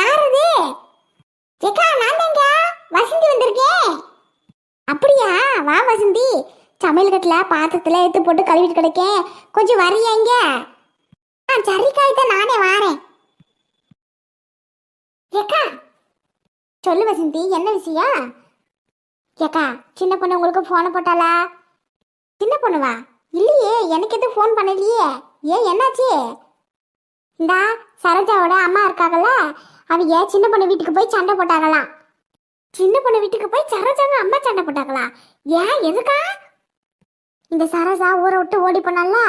யார் அது ஏக்கா நான் தாங்க வசந்தி வந்திருக்கேன் அப்படியா? வா வசந்தி. சமையல் கட்டில் பாத்திரத்தில் எடுத்து போட்டு கழுவிட்டு கிடைக்கேன். கொஞ்சம் வரியா இங்க? ஆ சரிக்கா இதை நானே வாரேன். ஏக்கா சொல்லு வசந்தி என்ன விஷயம்? ஏக்கா சின்ன பொண்ணு உங்களுக்கு ஃபோனை போட்டாளா? சின்ன பொண்ணுவா? இல்லையே எனக்கு எதுவும் ஃபோன் பண்ணலையே. ஏன் என்னாச்சு? இந்தா சரோஜாவோட அம்மா இருக்காங்கல்ல அவங்க சின்ன பொண்ணு வீட்டுக்கு போய் சண்டை போட்டாங்களாம். சின்ன பொண்ணு வீட்டுக்கு போய் சரோஜாங்க அம்மா சண்டை போட்டாங்களா? ஏன் எதுக்கா? இந்த சரோஜா ஊரை விட்டு ஓடி போனால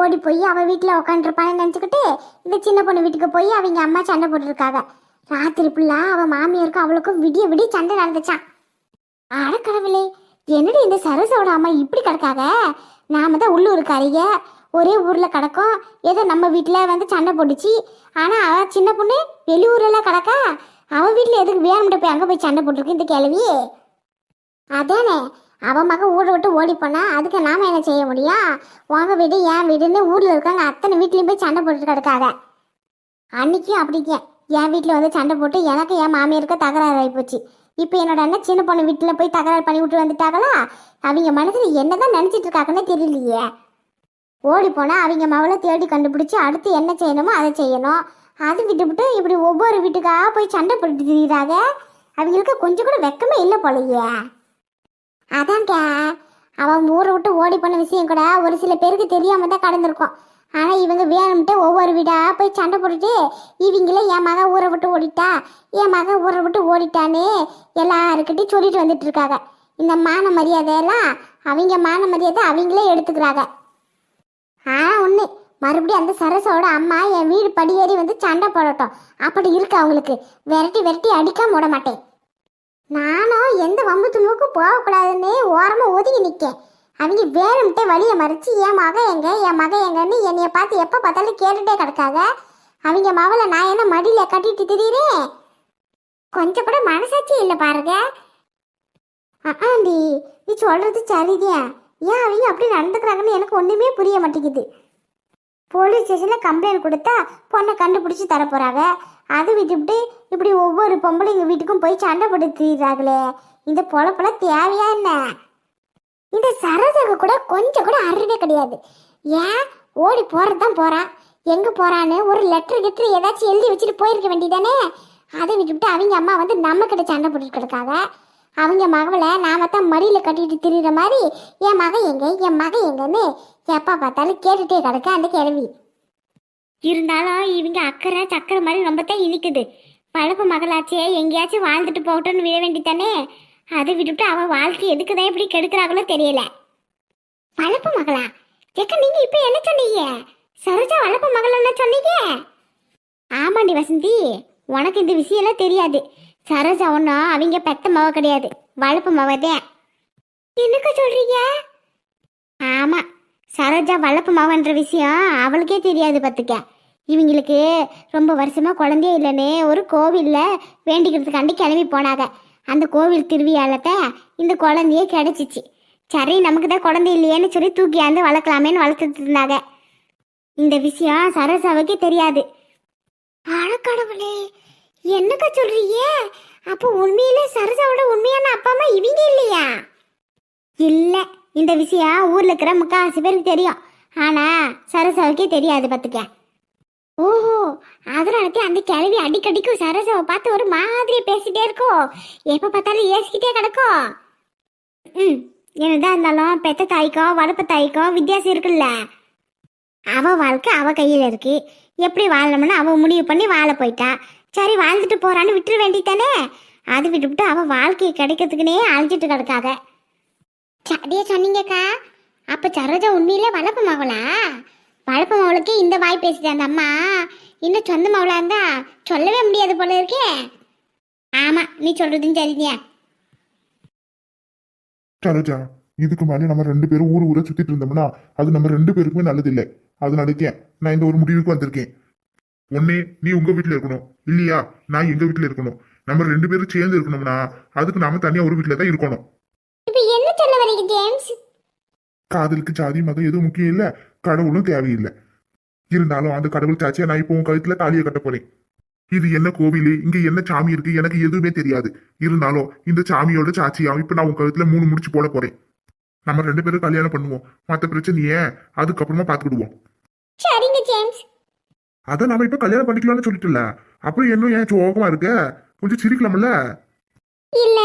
ஓடி போய் அவ வீட்டில் உட்காந்துருப்பான்னு நினச்சிக்கிட்டு இந்த சின்ன பொண்ணு வீட்டுக்கு போய் அவங்க அம்மா சண்டை போட்டுருக்காங்க. ராத்திரி ஃபுல்லா அவ மாமியாருக்கும் அவளுக்கும் விடிய விடிய சண்டை நடந்துச்சான் அட கடவுளே என்னடி இந்த சரோஜாவோட அம்மா இப்படி கிடக்காக? நாம தான் உள்ளூருக்காரிங்க. ஒரே ஊரில் கிடக்கும். ஏதோ நம்ம வீட்டில் வந்து சண்டை போட்டுச்சு. ஆனால் அவ சின்ன பொண்ணு வெளியூரெல்லாம் கிடக்கா. அவன் வீட்டில் எதுக்கு வேணும்ட்டு போய் அங்கே போய் சண்டை போட்டிருக்கு இந்த கேள்வி அதானே. அவன் மகன் ஊரை விட்டு ஓடி போனா அதுக்கு நாம என்ன செய்ய முடியும்? உங்க வீடு என் வீடுன்னு ஊர்ல இருக்காங்க அத்தனை வீட்லயும் போய் சண்டை போட்டுட்டு கிடக்காத. அன்னைக்கும் அப்படிங்க என் வீட்டில் வந்து சண்டை போட்டு எனக்கு என் மாமியாருக்கு தகராறு ஆகிப்போச்சு இப்போ என்னோட அண்ணன் சின்ன பொண்ணு வீட்டில் போய் தகராறு பண்ணி விட்டு வந்துட்டாங்களா? அவங்க மனசில் என்னதான் நினச்சிட்டு இருக்காங்கன்னு தெரியலையே. ஓடி போனால் அவங்க மவளை தேடி கண்டுபிடிச்சி அடுத்து என்ன செய்யணுமோ அதை செய்யணும். அது விட்டுவிட்டு இப்படி ஒவ்வொரு வீட்டுக்காக போய் சண்டை போட்டு திரியிறாங்க அவங்களுக்கு கொஞ்சம் கூட வெக்கமே இல்லை போலையே. அதாங்க அவன் ஊரை விட்டு ஓடி போன விஷயம் கூட ஒரு சில பேருக்கு தெரியாம தான் கடந்திருக்கும். ஆனால் இவங்க வேணும்ட்டு ஒவ்வொரு வீடாக போய் சண்டை போட்டுட்டு இவங்களே என் மகன் ஊரை விட்டு ஓடிட்டா என் மகன் ஊரை விட்டு ஓடிட்டான்னு எல்லாருக்கிட்டையும் சொல்லிட்டு வந்துட்டு இருக்காங்க. இந்த மான மரியாதையெல்லாம் அவங்க மான மரியாதை அவங்களே எடுத்துக்கிறாங்க. ஆ ஒன்று மறுபடியும் அந்த சரசோட அம்மா என் வீடு படியேறி வந்து சண்டை போடட்டும். அப்படி இருக்கு அவங்களுக்கு. விரட்டி விரட்டி அடிக்காம விட மாட்டேன். நானும் எந்த வம்பு துணுக்கும் போகக்கூடாதுன்னு ஓரமாக ஒதுங்கி நிற்கேன் அவங்க வேணும்ட்டே வழியை மறைச்சு என் மக எங்க? என் மக எங்கன்னு என்னைய பார்த்து எப்போ பார்த்தாலும் கேட்டுட்டே கிடக்காங்க அவங்க மகளை நான் என்ன மடியில் கட்டிட்டு திரியிறேன் கொஞ்சம் கூட மனசாட்சி இல்லை பாருங்க. ஆண்டி நீ சொல்றது சரிதான். ஏன் அவங்க அப்படி நடந்துக்கிறாங்கன்னு எனக்கு ஒன்றுமே புரிய மாட்டேங்குது. போலீஸ் ஸ்டேஷனில் கம்ப்ளைண்ட் கொடுத்தா பொண்ணை கண்டுபிடிச்சி தர போகிறாங்க அது விட்டுவிட்டு இப்படி ஒவ்வொரு பொம்பளைங்க வீட்டுக்கும் போய் சண்டை போட்டு தீர்றாங்களே இந்த பொழப்பெல்லாம் தேவையா என்ன? இந்த சரோஜாக்கு கூட கொஞ்சம் கூட அறிவே கிடையாது. ஏன்? ஓடி போகிறது தான் போகிறான் எங்கே போகிறான்னு ஒரு லெட்டர் கெட்டர் ஏதாச்சும் எழுதி வச்சுட்டு போயிருக்க வேண்டியதானே? அதை விட்டுவிட்டு அவங்க அம்மா வந்து நம்ம கிட்ட சண்டை போட்டுட்டு கிடக்காங்க அவங்க மகளை நாம தான் மடியில் கட்டிட்டு திரிகிற மாதிரி என் மகன் எங்க என் மகன் எங்கன்னு எப்போ பார்த்தாலும் கேட்டுட்டே கிடக்க அந்த கிழவி. இருந்தாலும் இவங்க அக்கறை சக்கரை மாதிரி ரொம்ப தான் இனிக்குது. பழப்பு மகளாச்சே எங்கேயாச்சும் வாழ்ந்துட்டு போகட்டும்னு விட வேண்டித்தானே அதை விட்டுட்டு அவன் வாழ்க்கை எதுக்கு தான் இப்படி கெடுக்கிறாங்களோ தெரியல. வளர்ப்பு மகளா? எக்க நீங்க இப்ப என்ன சொன்னீங்க? சரோஜா வளர்ப்பு என்ன சொன்னீங்க? ஆமாண்டி வசந்தி உனக்கு இந்த விஷயம்லாம் தெரியாது. சரோஜா ஒன்றும் அவங்க பெத்த மவ கிடையாது. வளர்ப்பு தான் என்னக்க சொல்றீங்க? ஆமா சரோஜா வளர்ப்பு மகன்ற விஷயம் அவளுக்கே தெரியாது பார்த்துக்க. இவங்களுக்கு ரொம்ப வருஷமா குழந்தையே இல்லைன்னு ஒரு கோவிலில் வேண்டிக்கிறதுக்காண்டி கிளம்பி போனாங்க. அந்த கோவில் திருவிழாலத்தை இந்த குழந்தையே கிடச்சிச்சு. சரி நமக்கு தான் குழந்தை இல்லையேன்னு சொல்லி தூக்கியாந்து வளர்க்கலாமேன்னு வளர்த்துட்டு இருந்தாங்க. இந்த விஷயம் சரசாவுக்கே தெரியாது. அழக்கடவுளே என்னக்கா சொல்றீங்க? அப்போ உண்மையிலே சரசாவோட உண்மையான அப்பா அம்மா இவங்க இல்லையா? இல்ல இந்த விஷயம் ஊர்ல இருக்கிற முக்காவாசி பேருக்கு தெரியும். ஆனா சரசாவுக்கே தெரியாது பார்த்துக்க ஓஹோ அதனாலத்தே அந்த கிழவி அடிக்கடிக்கும் சரசாவை பார்த்து ஒரு மாதிரி பேசிட்டே இருக்கோம் எப்ப பார்த்தாலும் ஏசிக்கிட்டே கிடக்கும் ம் என்னதான் இருந்தாலும் பெத்த தாய்க்கும் வளர்ப்பு தாய்க்கும் வித்தியாசம் இருக்குல்ல. அவ வாழ்க்கை அவ கையில இருக்கு. எப்படி வாழணும்னு அவ முடிவு பண்ணி வாழ போயிட்டா. சரி வாழ்ந்துட்டு போறான்னு விட்டுற வேண்டித்தானே அது விட்டுவிட்டு அவன் வாழ்க்கையை கிடைக்கிறதுக்குனே அழிஞ்சிட்டு கிடக்காத. சரியா சொன்னீங்கக்கா அப்ப சரோஜா உண்மையிலே வளர்ப்பு மகளா? வளர்ப்பு மவளுக்கு இந்த வாய் பேசுது அந்த அம்மா. இன்னும் சொந்த மகளா இருந்தா சொல்லவே முடியாது போல இருக்கே. ஆமா நீ சொல்றதும் சரிங்க சரோஜா இதுக்கு மேலே நம்ம ரெண்டு பேரும் ஊர் ஊரை சுத்திட்டு இருந்தோம்னா அது நம்ம ரெண்டு பேருக்குமே நல்லது இல்லை. அதனால நான் இந்த ஒரு முடிவுக்கு வந்திருக்கேன். ஒன்னே நீ உங்க வீட்டுல இருக்கணும். இல்லையா? நான் எங்க வீட்டுல இருக்கணும். நம்ம ரெண்டு பேரும் சேர்ந்து இருக்கணும்னா அதுக்கு நாம தனியா ஒரு வீட்டுல தான் இருக்கணும். காதலுக்கு ஜாதி மதம் எதுவும் முக்கியம் இல்ல. கடவுளும் தேவையில்லை. இருந்தாலும் அந்த கடவுள் சாச்சியா நான் இப்போ உன் கழுத்துல தாலியை கட்ட போறேன். இது என்ன கோவில்? இங்க என்ன சாமி இருக்கு? எனக்கு எதுவுமே தெரியாது. இருந்தாலும் இந்த சாமியோட சாட்சியா இப்ப நான் உங்க கழுத்துல மூணு முடிச்சு போட போறேன். நம்ம ரெண்டு பேரும் கல்யாணம் பண்ணுவோம். மத்த பிரச்சனைய அதுக்கப்புறமா பாத்துக்கிடுவோம். சரிங்க ஜேம்ஸ். அதை நாம இப்ப கல்யாணம் பண்ணிக்கலாம்னு சொல்லிட்டுல. அப்புறம் இன்னும் ஏன் சோகமா இருக்க? கொஞ்சம் சிரிக்கலாம்ல? இல்ல.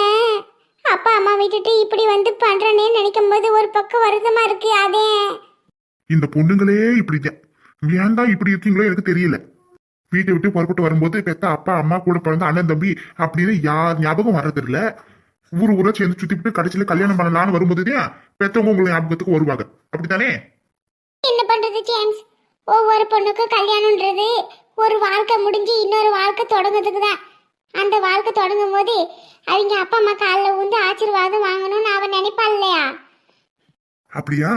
அப்பா அம்மா விட்டுட்டு இப்படி வந்து பண்றேனே நினைக்கும் போது ஒரு பக்கம் வருத்தமா இருக்கு அதே. இந்த பொண்ணுங்களே இப்படிதான் ஏன் தான் இப்படி இருக்கீங்களோ எனக்கு தெரியல. வீட்டை விட்டு புறப்பட்டு வரும்போது பெத்த அப்பா அம்மா கூட பிறந்த அண்ணன் தம்பி அப்படின்னு யார் ஞாபகம் வர்றது இல்ல ஊர் ஊரா சேர்ந்து சுத்திட்டு கடைசியில கல்யாணம் பண்ணலாம்னு வரும்போதுதான் பெத்தவங்க உங்களை ஞாபகத்துக்கு வருவாங்க. அப்படித்தானே? என்ன பண்றது ஜேம்ஸ்? ஒவ்வொரு பொண்ணுக்கும் கல்யாணம்ன்றது ஒரு வாழ்க்கை முடிஞ்சு இன்னொரு வாழ்க்கை தொடங்குறதுக்கு தான். அந்த வாழ்க்கை தொடங்கும் போது அவங்க அப்பா அம்மா காலில் ஊந்து ஆசீர்வாதம் வாங்கணும்னு அவன் நினைப்பாள் இல்லையா? அப்படியா?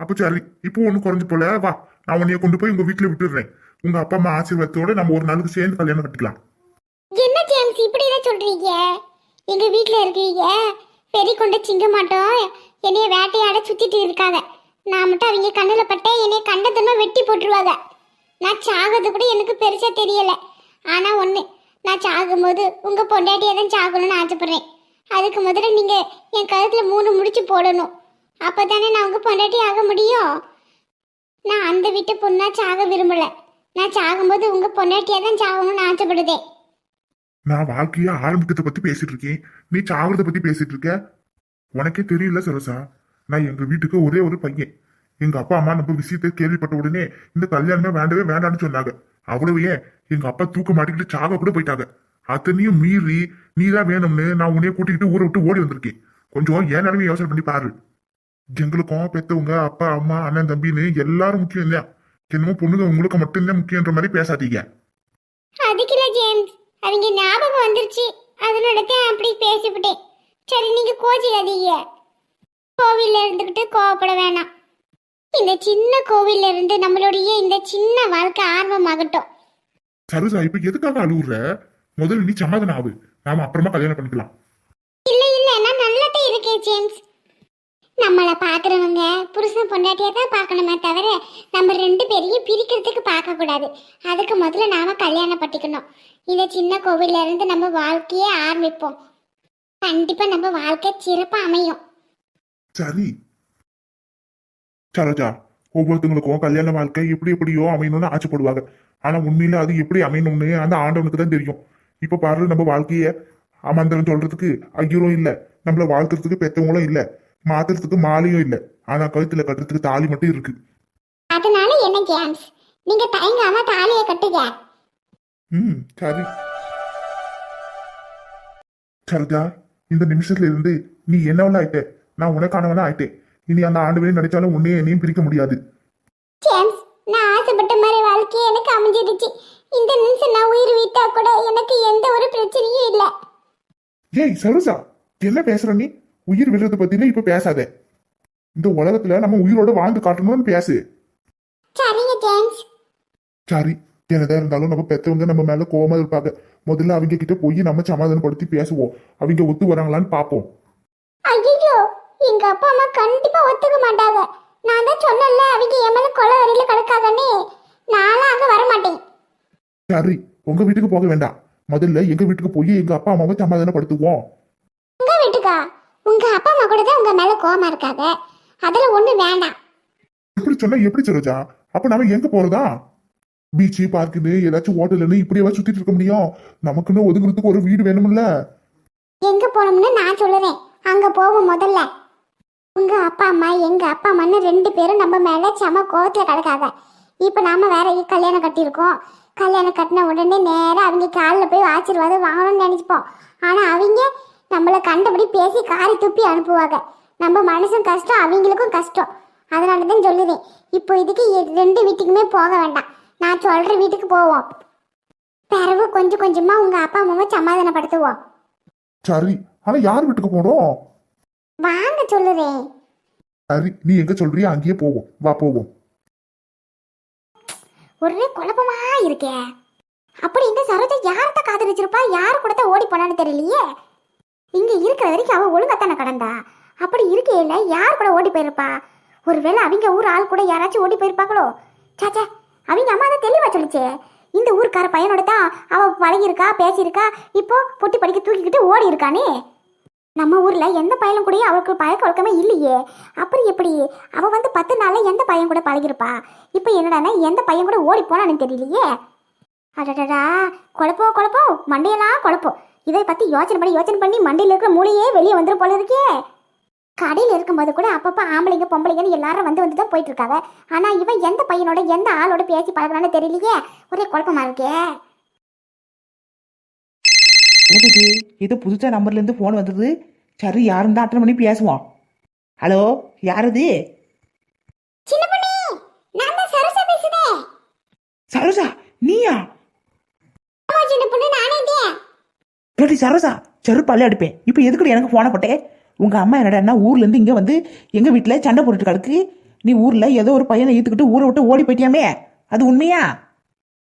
அப்ப சரி இப்போ ஒண்ணு குறைஞ்சு போல. வா நான் உன்னைய கொண்டு போய் உங்க வீட்டுல விட்டுடுறேன். உங்க அப்பா அம்மா ஆசீர்வாதத்தோட நம்ம ஒரு நாளுக்கு சேர்ந்து கல்யாணம் கட்டிக்கலாம். என்ன ஜேம்ஸ் இப்படிதான் சொல்றீங்க? எங்க வீட்ல இருக்கீங்க. பெரிய கொண்ட சிங்க மாட்டோம் என்னைய வேட்டையாட சுத்திட்டு இருக்காங்க நான் மட்டும் அவங்க கண்ணில் பட்டேன் என்னை கண்டதுன்னா வெட்டி போட்டுருவாங்க. நான் சாகிறது கூட எனக்கு பெருசாக தெரியல. ஆனால் ஒன்று நான் சாகும்போது உங்கள் பொண்டாட்டியை தான் சாகணும்னு ஆசைப்பட்றேன். அதுக்கு முதல்ல நீங்கள் என் கழுத்தில் மூணு முடிச்சு போடணும். அப்போ தானே நான் உங்கள் பொண்டாட்டி ஆக முடியும்? நான் அந்த வீட்டு பொண்ணாக சாக விரும்பலை. நான் சாகும்போது உங்கள் பொண்டாட்டியாக தான் சாகணும்னு ஆசைப்படுதேன். நான் வாழ்க்கைய ஆரம்பிக்கிறத பத்தி பேசிட்டு இருக்கேன். நீ சாகிறத பத்தி பேசிட்டு இருக்க? உனக்கே தெரியல சரோசா. நான் எங்க வீட்டுக்கு ஒரே ஒரு பையன். எங்க அப்பா அம்மா நம்ம விஷயத்தை கேள்விப்பட்ட உடனே இந்த கல்யாணமே வேண்டவே வேண்டாம்னு சொன்னாங்க. அவ்வளவு ஏன் எங்க அப்பா தூக்க மாட்டிக்கிட்டு சாக கூட போயிட்டாங்க. அத்தனையும் மீறி நீ தான் வேணும்னு நான் உன்னைய கூட்டிக்கிட்டு ஊரை விட்டு ஓடி வந்திருக்கேன். கொஞ்சம் ஏன் நிலைமை யோசனை பண்ணி பாரு. எங்களுக்கும் பெத்தவங்க அப்பா அம்மா அண்ணன் தம்பின்னு எல்லாரும் முக்கியம் இல்லையா? என்னமோ பொண்ணுங்க உங்களுக்கு மட்டும்தான் முக்கியன்ற மாதிரி பேசாதீங்க. அதுக்குல ஜேம்ஸ். அவங்க ஞாபகம் வந்துருச்சு. அதனால தான் அப்படி பேசிவிட்டேன். சரி நீங்க கோச்சிக்காதீங்க. கோவில்ல இருந்துகிட்டு கோவப்பட வேணாம். இந்த சின்ன கோவில்ல இருந்து நம்மளுடைய இந்த சின்ன வாழ்க்கை ஆர்வமாகட்டும். சரோசா இப்ப எதுக்காக அழுகுற முதல்ல நீ சமாதானம் ஆகு நாம அப்புறமா கல்யாணம் பண்ணிக்கலாம். இல்ல இல்ல நான் நல்லதே இருக்கேன் ஜேம்ஸ். நம்மளை பாக்குறவங்க புருஷன் பொண்டாட்டியா தான் பார்க்கணுமே தவிர நம்ம ரெண்டு பேரையும் பிரிக்கிறதுக்கு பார்க்க கூடாது அதுக்கு முதல்ல நாம கல்யாணம் பட்டிக்கணும் இந்த சின்ன கோவில்ல இருந்து நம்ம வாழ்க்கையே ஆரம்பிப்போம். கண்டிப்பா நம்ம வாழ்க்கை சிறப்பா அமையும். சரி. சரோஜா ஒவ்வொருத்தங்களுக்கும் கல்யாண வாழ்க்கை எப்படி எப்படியோ அமையணும்னு ஆசைப்படுவாங்க. ஆனா உண்மையில அது எப்படி அமையணும்னு அந்த ஆண்டவனுக்கு தான் தெரியும். இப்ப பாரு நம்ம வாழ்க்கைய அமர்ந்தவன் சொல்றதுக்கு ஐயரும் இல்ல நம்மள வாழ்க்கறதுக்கு பெத்தவங்களும் இல்ல மாத்துறதுக்கு மாலையும் இல்ல. ஆனா கழுத்துல கட்டுறதுக்கு தாலி மட்டும் இருக்கு. அதனால என்ன ஜேம்ஸ் நீங்க தயங்காம தாலியை கட்டுங்க. ம் சரி. சரோஜா இந்த நிமிஷத்துல இருந்து நீ என்னவெல்லாம் ஆயிட்ட? நான் உனக்கானவனா ஆயிட்டேன். இனி அந்த ஆண்டு நினைச்சாலும் உன்னையும் என்னையும் பிரிக்க முடியாது. ஜேம்ஸ் நான் ஆசைப்பட்ட மாதிரி வாழ்க்கை எனக்கு அமைஞ்சிருச்சு. இந்த நிமிஷம் நான் உயிர் வீட்டா கூட எனக்கு எந்த ஒரு பிரச்சனையும் இல்லை. ஏய் சரோசா என்ன பேசுற நீ? உயிர் விடுறத பத்தின இப்ப பேசாத. இந்த உலகத்துல நம்ம உயிரோட வாழ்ந்து காட்டணும்னு பேசு. சரிங்க ஜேம்ஸ். சரி என்னதான் இருந்தாலும் நம்ம பெத்தவங்க நம்ம மேல கோவமா இருப்பாங்க. முதல்ல அவங்க கிட்ட போய் நம்ம சமாதானப்படுத்தி பேசுவோம். அவங்க ஒத்து வராங்களான்னு பாப்போம். ஐயோ எங்க அப்பா அம்மா கண்டிப்பா ஒத்துக்க மாட்டாங்க. நான் தான் சொன்னேன்ல அவங்க என் மேல கொலை வரையில கிடக்காதன்னு நானும் அங்க வர மாட்டேன். சரி உங்க வீட்டுக்கு போக வேண்டாம். முதல்ல எங்க வீட்டுக்கு போய் எங்க அப்பா அம்மாவை சமாதானப்படுத்துவோம். உங்க வீட்டுக்கா? உங்க அப்பா அம்மா கூட தான் உங்க மேல கோவமா இருக்காங்க அதுல ஒண்ணு வேண்டாம். இப்படி சொன்னா எப்படி சரோஜா? அப்ப நாம எங்க போறதா? பீச்சு பார்க்குன்னு ஏதாச்சும் ஹோட்டல்னு இப்படியே சுத்திட்டு இருக்க முடியும்? நமக்குன்னு ஒதுங்குறதுக்கு ஒரு வீடு வேணும்ல. எங்க போனோம்னு நான் சொல்லுறேன். அங்க போவோம் முதல்ல. உங்க அப்பா அம்மா எங்க அப்பா அம்மான்னு ரெண்டு பேரும் நம்ம மேல செம கோவத்துல கிடக்காத. இப்ப நாம வேற கல்யாணம் கட்டியிருக்கோம். கல்யாணம் கட்டின உடனே நேரம் அவங்க காலில் போய் ஆசீர்வாதம் வாங்கணும்னு நினைச்சுப்போம். ஆனா அவங்க நம்மளை கண்டபடி பேசி காரி துப்பி அனுப்புவாங்க. நம்ம மனசும் கஷ்டம் அவங்களுக்கும் கஷ்டம். அதனால தான் சொல்லுவேன். இப்போ இதுக்கு ரெண்டு வீட்டுக்குமே போக வேண்டாம். நான் சொல்ற வீட்டுக்கு போவோம். பிறகு கொஞ்சம் கொஞ்சமா உங்க அப்பா அம்மாவை சமாதானப்படுத்துவோம். சரி. ஆனா யார் வீட்டுக்கு போறோம் வாங்க சொல்லுறேன் சரி நீ எங்க சொல்றியோ அங்கேயே போவோம். வா போவோம். ஒரே குழப்பமா இருக்கே. அப்படி இந்த சரோஜா யார்கிட்ட காதலிச்சிருப்பா? யார் கூட ஓடி போனான்னு தெரியலையே. இங்க இருக்கிற வரைக்கும் அவ ஒழுங்காத்தானே கடந்தா. அப்படி இருக்கையில யார் கூட ஓடி போயிருப்பா? ஒருவேளை அவங்க ஊர் ஆள் கூட யாராச்சும் ஓடி போயிருப்பாங்களோ? சாச்சா அவங்க அம்மா தான் தெளிவா சொல்லிச்சே. இந்த ஊருக்கார பையனோட தான் அவ பழகியிருக்கா பேசியிருக்கா இப்போ பொட்டி படிக்க தூக்கிக்கிட்டு ஓடி இருக்கானே நம்ம ஊரில் எந்த பையனும் கூட அவளுக்கு பழக்க வழக்கமே இல்லையே. அப்புறம் எப்படி? அவள் வந்து பத்து நாளில் எந்த பையன் கூட பழகிருப்பா இப்போ என்னடான்னா எந்த பையன் கூட ஓடி போனான்னு தெரியலையே. அடடடா குழப்பம் குழப்பம். மண்டையெல்லாம் குழப்பம். இதை பற்றி யோசனை பண்ணி யோசனை பண்ணி மண்டையில் இருக்கிற மூளையே வெளியே வந்துடும் போல இருக்கே. கடையில் இருக்கும்போது கூட அப்பப்போ ஆம்பளைங்க பொம்பளைங்கன்னு எல்லாரும் வந்து வந்து தான் போயிட்டு இருக்காங்க. ஆனால் இவன் எந்த பையனோட எந்த ஆளோட பேசி பழகிறான்னு தெரியலையே. ஒரே குழப்பமா இருக்கே. என்னது ஏதோ புதுசா நம்பர்ல இருந்து ஃபோன் வந்தது. சரி யாரும் தான் அட்டன் பண்ணி பேசுவோம். ஹலோ யாரது? சரோசா நீயா? இல்லாட்டி சரோசா செருப்பாலே அடிப்பேன் இப்போ எதுக்குடி எனக்கு ஃபோனை போட்டே? உங்க அம்மா என்னடா ஊர்ல இருந்து இங்க வந்து எங்க வீட்டுல சண்டை போட்டுட்டு கிடக்கு நீ ஊர்ல ஏதோ ஒரு பையனை ஈத்துக்கிட்டு ஊரை விட்டு ஓடி போயிட்டியாமே? அது உண்மையா?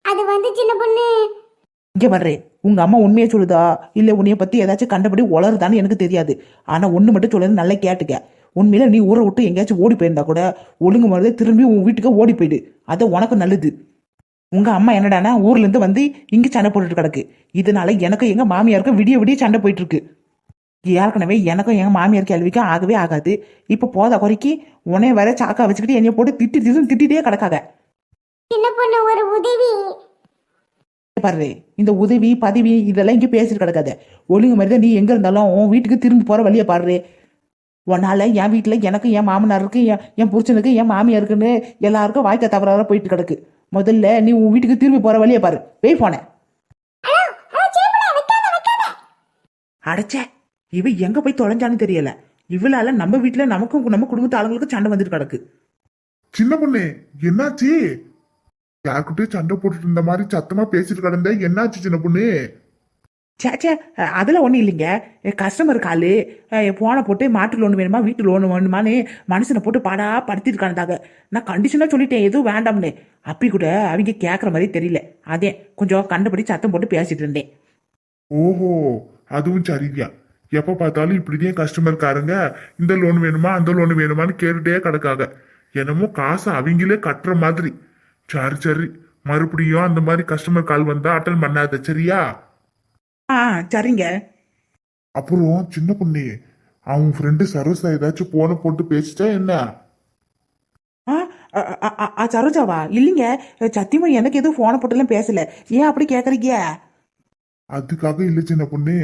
அது வந்து சின்ன பொண்ணு இங்கே வர்றே. உங்க அம்மா உண்மையை சொல்லுதா? இல்லை உன்னைய பற்றி ஏதாச்சும் கண்டபடி உளருதான்னு எனக்கு தெரியாது. ஆனால் ஒன்று மட்டும் சொல்லுறது நல்லா கேட்டுக்க. உண்மையில நீ ஊரை விட்டு எங்கேயாச்சும் ஓடி போயிருந்தா கூட ஒழுங்கு மருந்து திரும்பி உன் வீட்டுக்கு ஓடி போயிடு. அது உனக்கு நல்லது. உங்க அம்மா என்னடானா ஊர்லேருந்து வந்து இங்கே சண்டை போட்டுட்டு கிடக்கு. இதனால எனக்கும் எங்க மாமியாருக்கும் விடிய விடிய சண்டை போயிட்டு இருக்கு ஏற்கனவே எனக்கும் எங்கள் மாமியார் கேள்விக்கும் ஆகவே ஆகாது. இப்போ போத குறைக்கு உன்னைய வேற சாக்கா வச்சுக்கிட்டு என்னைய போட்டு திட்டி திட்டு திட்டிட்டே கிடக்காத. என்ன பண்ண ஒரு உதவி. பாரு இந்த உதவி பதவி இதெல்லாம் இங்கே பேசிட்டு கிடக்காத. ஒழுங்கு மாதிரி தான் நீ எங்க இருந்தாலும் உன் வீட்டுக்கு திரும்பி போற வழியை பாரு உன்னால என் வீட்டில் எனக்கு என் மாமனாருக்கு என் என் புருஷனுக்கு என் மாமியாருக்குன்னு எல்லாருக்கும் வாய்க்க தவறாக போயிட்டு கிடக்கு. முதல்ல நீ உன் வீட்டுக்கு திரும்பி போற வழியை பாரு. போய் போனேன் அடைச்சே இவ எங்க போய் தொலைஞ்சான்னு தெரியல. இவளால நம்ம வீட்டுல நமக்கும் நம்ம குடும்பத்து ஆளுங்களுக்கும் சண்டை வந்துட்டு கிடக்கு. சின்ன பொண்ணு என்னாச்சு? யார்கிட்டயும் சண்டை போட்டுட்டு இருந்த மாதிரி சத்தமா பேசிட்டு கிடந்த என்னாச்சு சின்ன பொண்ணு? சே சே அதெல்லாம் ஒன்றும் இல்லைங்க. கஸ்டமர் காலு போனை போட்டு மாட்டு லோன் வேணுமா வீட்டு லோன் வேணுமான்னு மனுஷனை போட்டு பாடா படுத்திருக்கானதாக நான் கண்டிஷனாக சொல்லிட்டேன் எதுவும் வேண்டாம்னு. அப்படி கூட அவங்க கேட்குற மாதிரி தெரியல. அதே கொஞ்சம் கண்டுபிடி சத்தம் போட்டு பேசிட்டு இருந்தேன். ஓஹோ அதுவும் சரியா எப்ப பார்த்தாலும் இப்படிதான் கஸ்டமர் காரங்க இந்த லோன் வேணுமா அந்த லோன் வேணுமான்னு கேட்டுட்டே கிடக்காங்க. என்னமோ காசை அவங்களே கட்டுற மாதிரி. சரி சரி. மறுபடியும் அந்த மாதிரி கஸ்டமர் கால் வந்தா அட்டன் பண்ணாத சரியா? ஆ சரிங்க. அப்புறம் சின்ன பொண்ணு அவன் ஃப்ரெண்டு சரோசா ஏதாச்சும் போன போட்டு பேசிட்டா என்ன? ஆ சரோஜாவா? இல்லைங்க. சத்தியமா எனக்கு எதுவும் ஃபோனை போட்டுலாம் பேசல. ஏன் அப்படி கேட்குறீங்க அதுக்காக இல்ல சின்ன பொண்ணு.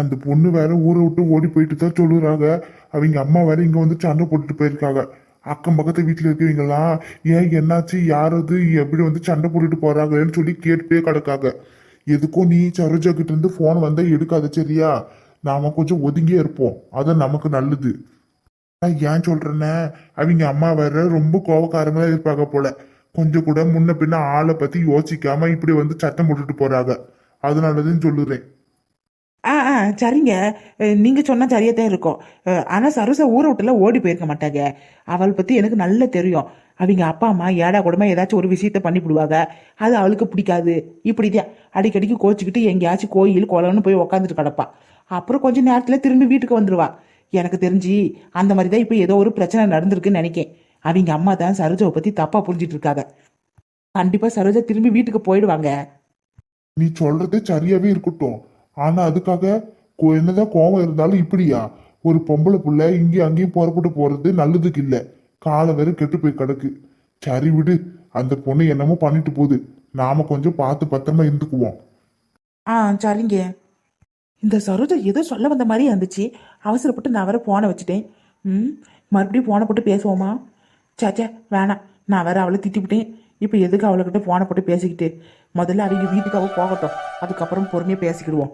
அந்த பொண்ணு வேற ஊரை விட்டு ஓடி போயிட்டு தான் சொல்லுறாங்க. அவங்க அம்மா வேற இங்க வந்து சண்டை போட்டுட்டு போயிருக்காங்க. அக்கம் பக்கத்து வீட்டில் இருக்கவங்கலாம் ஏன் என்னாச்சு? யார் எப்படி வந்து சண்டை போட்டுட்டு போறாங்கன்னு சொல்லி கேட்டுட்டே கிடக்காங்க. எதுக்கும் நீ சரோஜா கிட்ட இருந்து போன் வந்தா எடுக்காத சரியா? நாம கொஞ்சம் ஒதுங்கியே இருப்போம். அது நமக்கு நல்லது. நான் ஏன் சொல்றேன்னா? அவங்க அம்மா வேற ரொம்ப கோபக்காரங்களா இருப்பாங்க போல. கொஞ்சம் கூட முன்ன பின்ன ஆளை பத்தி யோசிக்காம இப்படி வந்து சட்டம் போட்டுட்டு போறாங்க. அதனாலதான் சொல்லுறேன். ஆ ஆ சரிங்க. நீங்கள் சொன்னால் சரியாக தான் இருக்கும். ஆனால் ஆனா சரோசா ஊரை விட்டுல ஓடி போயிருக்க மாட்டாங்க. அவளை பற்றி எனக்கு நல்லா தெரியும். அவங்க அப்பா அம்மா ஏடா கூடமா ஏதாச்சும் ஒரு விஷயத்த பண்ணி விடுவாங்க. அது அவளுக்கு பிடிக்காது. இப்படிதான் அடிக்கடிக்கு கோச்சிக்கிட்டு எங்கேயாச்சும் கோயில் குளம்னு போய் உக்காந்துட்டு கிடப்பா. அப்புறம் கொஞ்ச நேரத்தில் திரும்பி வீட்டுக்கு வந்துடுவா எனக்கு தெரிஞ்சு அந்த மாதிரி தான் இப்போ ஏதோ ஒரு பிரச்சனை நடந்திருக்குன்னு நினைக்கேன். அவங்க அம்மா தான் சரோஜாவை பற்றி தப்பாக புரிஞ்சிட்டு இருக்காங்க. கண்டிப்பாக சரோஜா திரும்பி வீட்டுக்கு போயிடுவாங்க. நீ சொல்றது சரியாவே இருக்கட்டும். ஆனா அதுக்காக கோ- என்னதான் கோவம் இருந்தாலும் இப்படியா? ஒரு பொம்பளை புள்ள இங்கேயும் அங்கேயும் புறப்பட்டு போறது நல்லதுக்கு இல்ல. காலை வேற கெட்டு போய் கிடக்கு. சரி விடு. அந்த பொண்ணு என்னமோ பண்ணிட்டு போகுது. நாம கொஞ்சம் பார்த்து பத்திரமா இருந்துக்குவோம். ஆ சரிங்க. இந்த சரோஜா ஏதோ சொல்ல வந்த மாதிரி இருந்துச்சு. அவசரப்பட்டு நான் வேற ஃபோனை வச்சுட்டேன். ம் மறுபடியும் ஃபோனை போட்டு பேசுவோமா? சேச்சே வேணாம் நான் வேற அவளை திட்டிவிட்டேன் இப்போ எதுக்கு அவளைக்கிட்ட ஃபோனை போட்டு பேசிக்கிட்டு? முதல்ல அவங்க வீட்டுக்காக போகட்டும். அதுக்கப்புறம் பொறுமையாக பேசிக்கிடுவோம்.